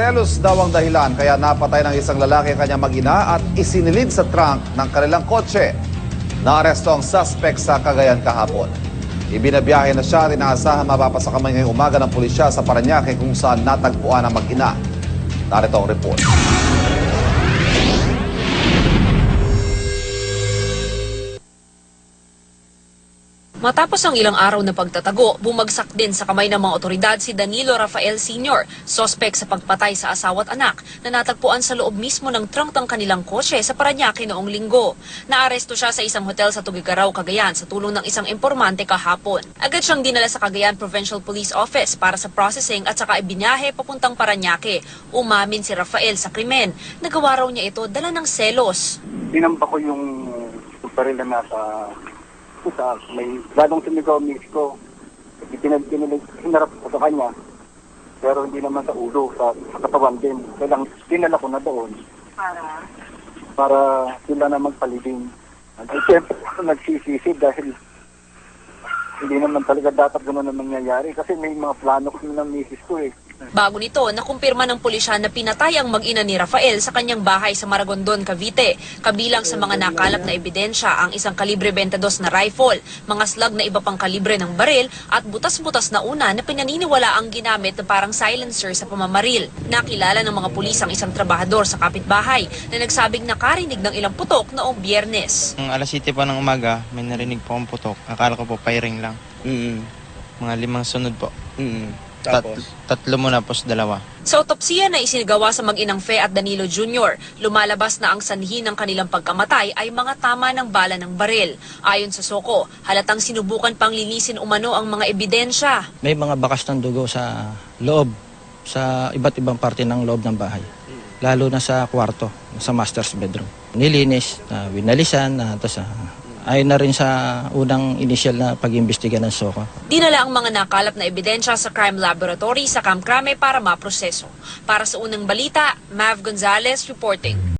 Selos daw ang dahilan kaya napatay ng isang lalaki ang kanyang mag-ina at isinilid sa trunk ng kanilang kotse. Naaresto ang suspect sa Cagayan kahapon. Ibinabiyahe na siya at inaasahan mapapasa kamay ngayong umaga ng pulisya sa Paranaque kung saan natagpuan ang mag-ina. Narito ang report. Matapos ang ilang araw na pagtatago, bumagsak din sa kamay ng mga otoridad si Danilo Rafael Sr., sospek sa pagpatay sa asawa at anak na natagpuan sa loob mismo ng trunk ng kanilang kotse sa Paranaque noong linggo. Naaresto siya sa isang hotel sa Tugigaraw, Cagayan sa tulong ng isang impormante kahapon. Agad siyang dinala sa Cagayan Provincial Police Office para sa processing at saka ibinyahe papuntang Paranaque. Umamin si Rafael sa krimen. Nagawa raw niya ito dala ng selos. Dinamba ko yung baril na nasa sa may lalong sumigaw Mexico. Pinag, pinag, hinarap ko sa kanya. Pero hindi naman sa ulo, sa, sa katawan din. Kailang dinala ko na doon. Para? Para sila na magpalibing. At siyempre ako nagsisisi dahil hindi naman talaga dapat gano'n na mangyayari kasi may mga plano ko ng misis ko eh. Bago nito, nakumpirma ng pulisya na pinatay ang mag-ina ni Rafael sa kanyang bahay sa Maragondon, Cavite. Kabilang sa mga nakalap na ebidensya ang isang kalibre 22 na rifle, mga slug na iba pang kalibre ng baril at butas-butas na una na pinaniniwala ang ginamit na parang silencer sa pamamaril. Nakilala ng mga pulis ang isang trabahador sa kapitbahay na nagsabing nakarinig ng ilang putok noong biyernes. Ang alas 7 pa ng umaga, may narinig po akong putok. Akala ko po firing lang. Mm. Mga limang sunod po. Mm. Tat- Tapos, tatlo muna, tapos dalawa. Sa otopsiya na isinagawa sa mag-inang Fe at Danilo Jr., lumalabas na ang sanhi ng kanilang pagkamatay ay mga tama ng bala ng baril. Ayon sa Soko, halatang sinubukan pang linisin umano ang mga ebidensya. may mga bakas ng dugo sa loob, sa iba't ibang parte ng loob ng bahay. Lalo na sa kwarto, sa master's bedroom. Nilinis, na winalisan, na tapos ah, ayon na rin sa unang initial na pag-imbestiga ng SOCO. Dinala ang mga nakalap na ebidensya sa crime laboratory sa Camp Crame para maproseso. Para sa unang balita, Mav Gonzalez reporting.